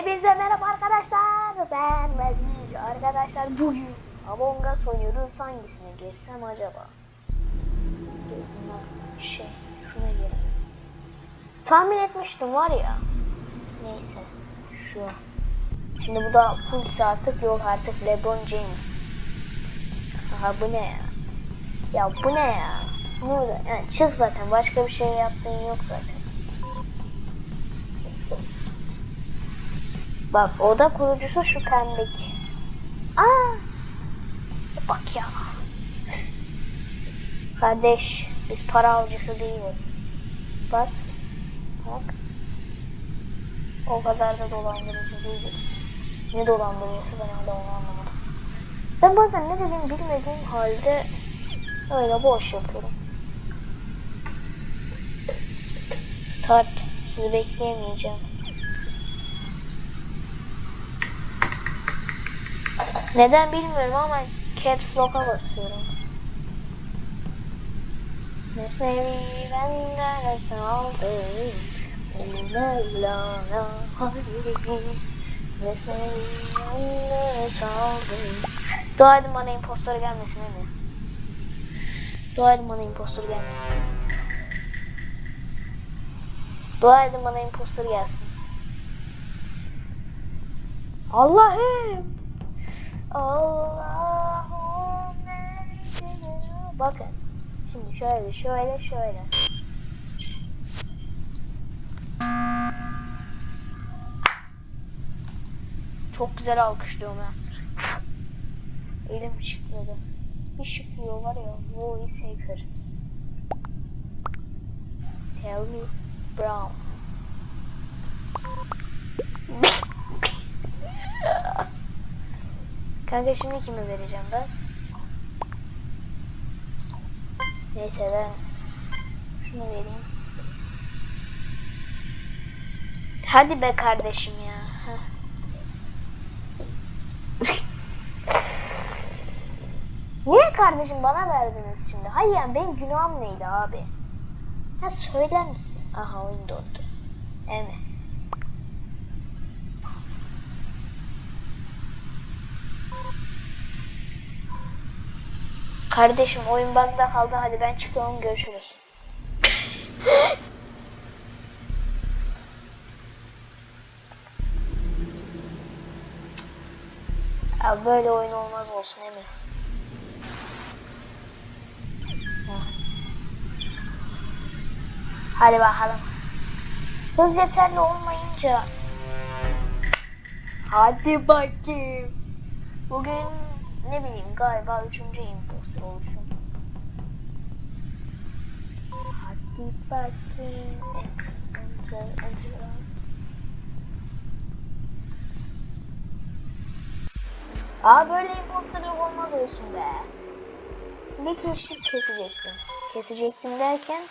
Hepinize merhaba arkadaşlar. Ben Melih. Arkadaşlar bugün Among Us oynuyoruz. Hangisine geçsem acaba? Şey, şuna girelim. Tahmin etmiştim var ya. Neyse. Şu. Şimdi bu da full artık yok artık LeBron James. Aha bu ne ya? Ya bu ne ya? Ne oluyor? Yani çık zaten. Başka bir şey yaptığın yok zaten. Bak oda kurucusu şu pembeki. Aa! Bak ya. Kardeş biz para avcısı değiliz. Bak. Bak. O kadar da dolandırıcı değiliz. Ne dolandırıcısı ben hala onu anlamadım. Ben bazen ne dediğimi bilmediğim halde öyle boş yapıyorum. Start. Sizi bekleyemeyeceğim. Neden bilmiyorum ama caps lock'a basıyorum. Mesnevi benden saldım. Mevlana halini. Mesnevi benden saldım. Dua edin bana impostor gelmesin mi? Dua edin bana impostor gelmesin. Dua edin bana impostor gelsin. Allah'ım. Allahümme Bakın. Şimdi şöyle şöyle şöyle. Çok güzel alkışlıyorum ha. Elim şıkladı. Bir şıklıyor var ya. Voice hacker. Tell me Brown. Kanka şimdi kime vereceğim ben? Neyse ben şunu vereyim. Hadi be kardeşim ya. Niye kardeşim bana verdiniz şimdi? Hayır yani benim günahım neydi abi? Ha söyler misin? Aha oyun dondu. Evet. Kardeşim oyun bug'da kaldı. Hadi ben çıkıyorum. Görüşürüz. Abi böyle oyun olmaz olsun emin. Hadi bakalım. Hız yeterli olmayınca. Hadi bakayım. Bugün ne bileyim galiba üçüncü imposter oluşum. Hadi bakayım. Aa böyle imposterlık olmaz olsun be. Bir kişi kesecektim. Kesecektim derken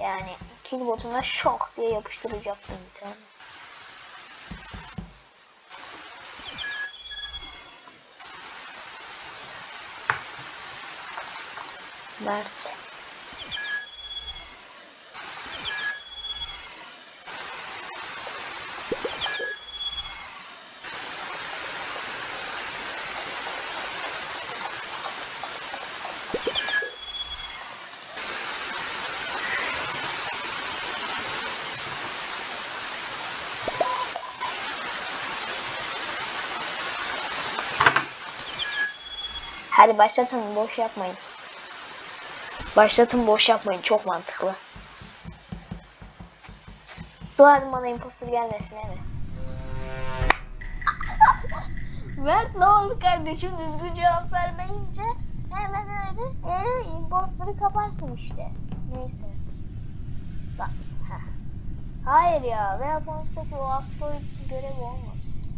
yani kill botuna şok diye yapıştıracaktım bir tane. Mert. Hadi başlatın boş yapmayın. Başlatın boş yapmayın çok mantıklı. Dua edin bana impostor gelmesin evet. Mert ne oldu kardeşim düzgün cevap vermeyince hemen öyle ee, imposter'ı kaparsın işte. Neyse. Bak. heh. Hayır ya Weapons'taki o asteroid görevi olmasın.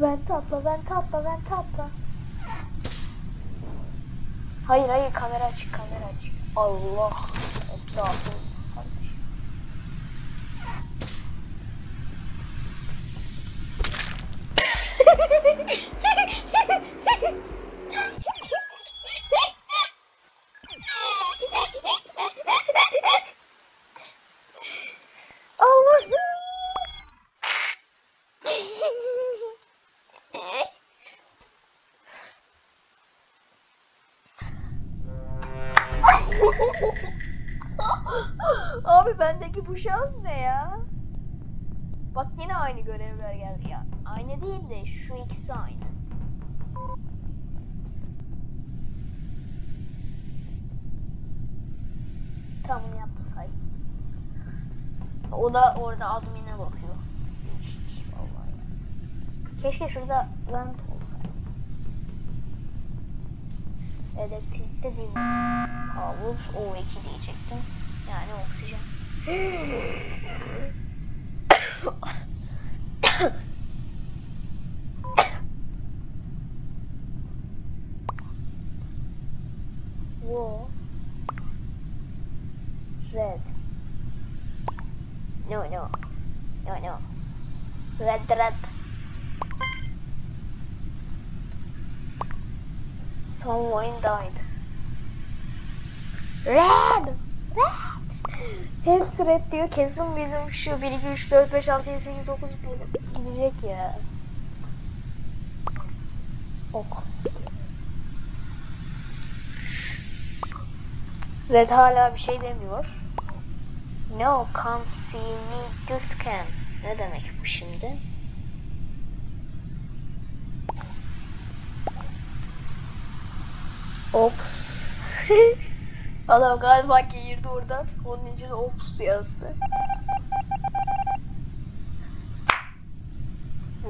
Ben tatla, ben tatla, ben tatla. Hayır hayır kamera açık, kamera açık. Allah. Estağfurullah. Abi bendeki bu şans ne ya? Bak yine aynı görevler geldi ya. Aynı değil de şu ikisi aynı. Tamam yaptı say. O da orada admin'e bakıyor. Vallahi. Keşke şurada vent olsaydı. Elektrikte değil. Havuz O2 diyecektim. Yani oksijen. Wo. Red. No, no. No, no. Red, red. Someone died. Red! Red! Hepsi red diyor. Kesin bizim şu 1, 2, 3, 4, 5, 6, 7, 8, 9 bölüm gidecek ya. Ok. Red hala bir şey demiyor. No, can't see me to scan. Ne demek bu şimdi? Ops. Adam galiba girdi oradan. Onun için ops yazdı.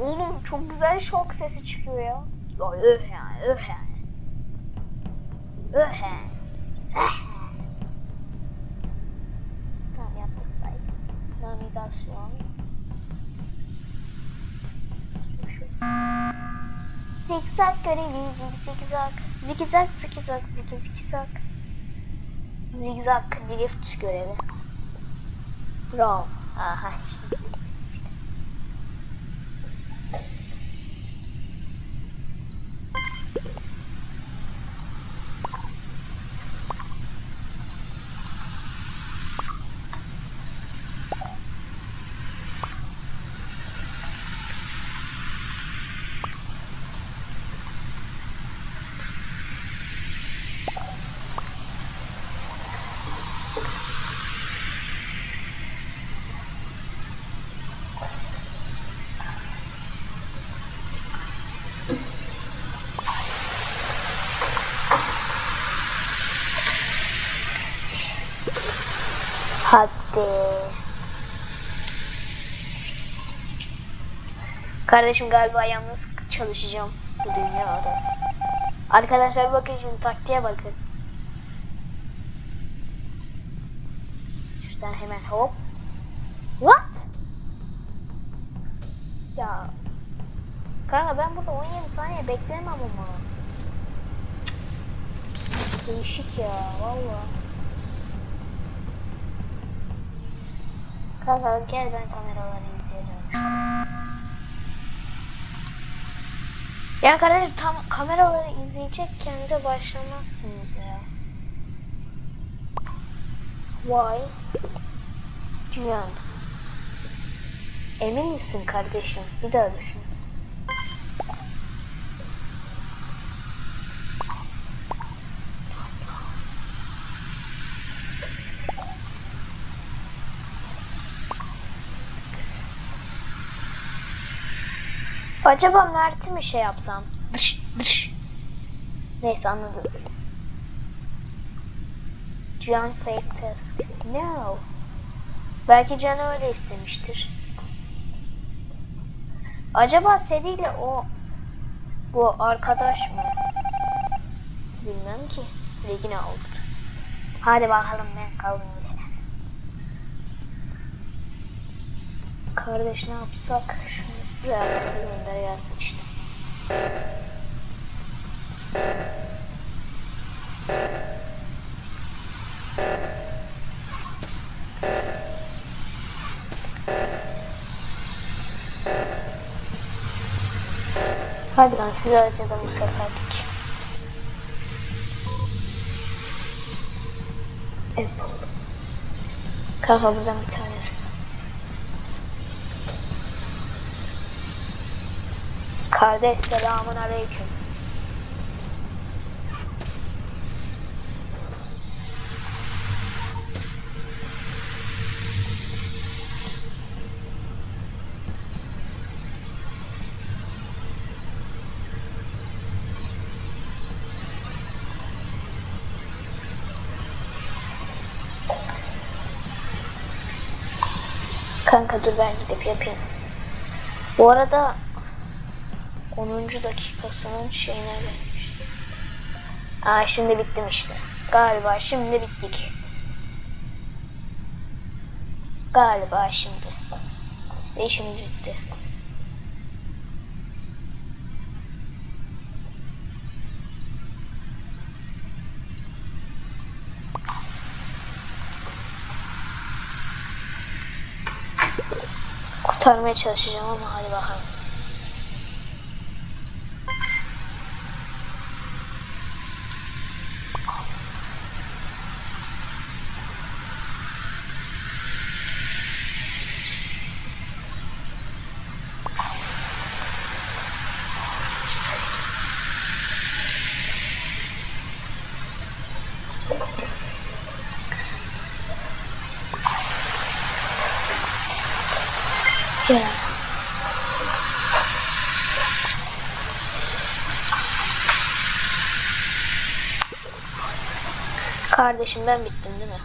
Oğlum çok güzel şok sesi çıkıyor ya. Ya öh yani öh yani. Öh yani. Eh. Tamam yaptık say. Navigasyon. Zikzak görevi, zigzag. Zigzag, zigzag, zigzag. Zigzag drift görevi. Wrong. Aha. Hadi. Kardeşim galiba yalnız çalışacağım bu dünyada. Arkadaşlar bakın şimdi taktiğe bakın. Şuradan hemen hop. What? Ya. Kanka ben burada 17 saniye bekleyemem ama. Değişik ya valla. Kanka gel ben kameraları izleyeceğim. Ya kardeşim tam kameraları izleyecekken de başlamazsınız ya. Why? Cihan. Emin misin kardeşim? Bir daha düşün. Acaba Mert'i mi şey yapsam? Dış dış. Neyse anladınız. Can fake task. No. Belki Can öyle istemiştir. Acaba seriyle o bu arkadaş mı? Bilmem ki. Regina oldu. Hadi bakalım ben kaldım yine. Kardeş ne yapsak? Şunu buraya gönder gelsin işte. Hadi lan size acıdım bu seferlik. Evet. Kanka buradan bir tanesi. Kardeş selamun aleyküm. Kanka dur ben gidip yapayım. Bu arada 10. dakikasının şeyine gelmiş. Aa şimdi bittim işte. Galiba şimdi bittik. Galiba şimdi. İşte işimiz bitti. Kurtarmaya çalışacağım ama hadi bakalım. Kardeşim ben bittim değil mi?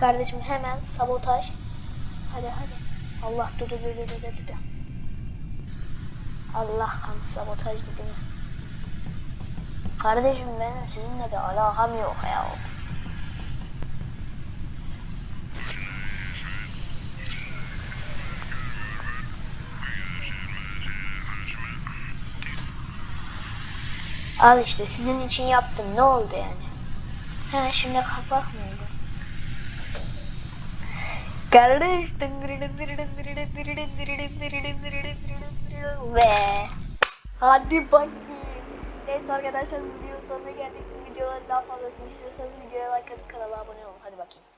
Kardeşim hemen sabotaj. Hadi hadi. Allah dur dur dur dur. dur. Allah kan sabotaj dedi mi? Kardeşim benim sizinle bir alakam yok ya. Al işte sizin için yaptım ne oldu yani? He şimdi kapak mı oldu? Kardeş ve hadi bakayım. Evet arkadaşlar video sonuna geldik. Bu videoların daha fazlasını istiyorsanız videoya like atıp kanala abone olun. Hadi bakayım.